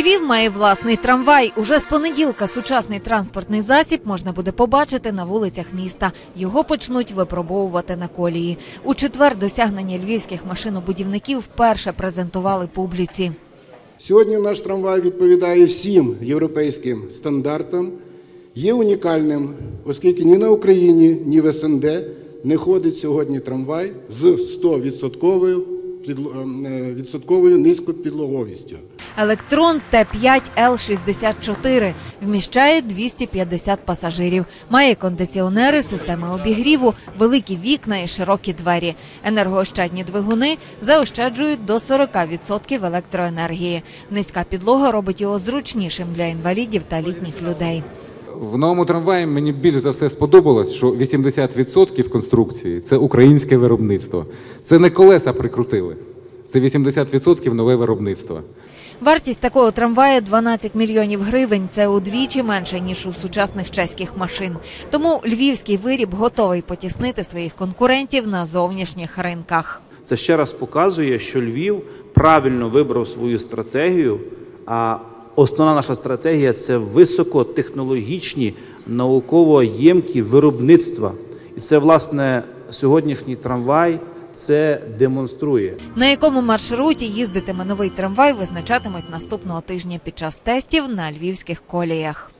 Львів має власний трамвай. Уже з понеділка сучасний транспортний засіб можна буде побачити на вулицях міста. Його почнуть випробовувати на колії. У четвер досягнення львівських машинобудівників вперше презентували публіці. Сьогодні наш трамвай відповідає всім європейським стандартам, є унікальним, оскільки ні на Україні, ні в СНД не ходить сьогодні трамвай з 100% підл- е, відсотковою низькопідлоговістю. Електрон Т5 Л64 вміщає 250 пасажирів. Має кондиціонери, системи обігріву, великі вікна і широкі двері. Енергоощадні двигуни заощаджують до 40% електроенергії. Низька підлога робить його зручнішим для інвалідів та літніх людей. В новому трамваї мені більш за все сподобалось, що 80% конструкції це українське виробництво. Це не колеса прикрутили, це 80% нове виробництво. Вартість такого трамвая 12 мільйонів гривень. Це удвічі менше ніж у сучасних чеських машин. Тому львівський виріб готовий потіснити своїх конкурентів на зовнішніх ринках. Це ще раз показує, що Львів правильно вибрав свою стратегію. А основна наша стратегія це високотехнологічні науково-ємкі виробництва. І це, власне, сьогоднішній трамвай це демонструє. На якому маршруті їздитиме новий трамвай, визначатимуть наступного тижня під час тестів на львівських коліях.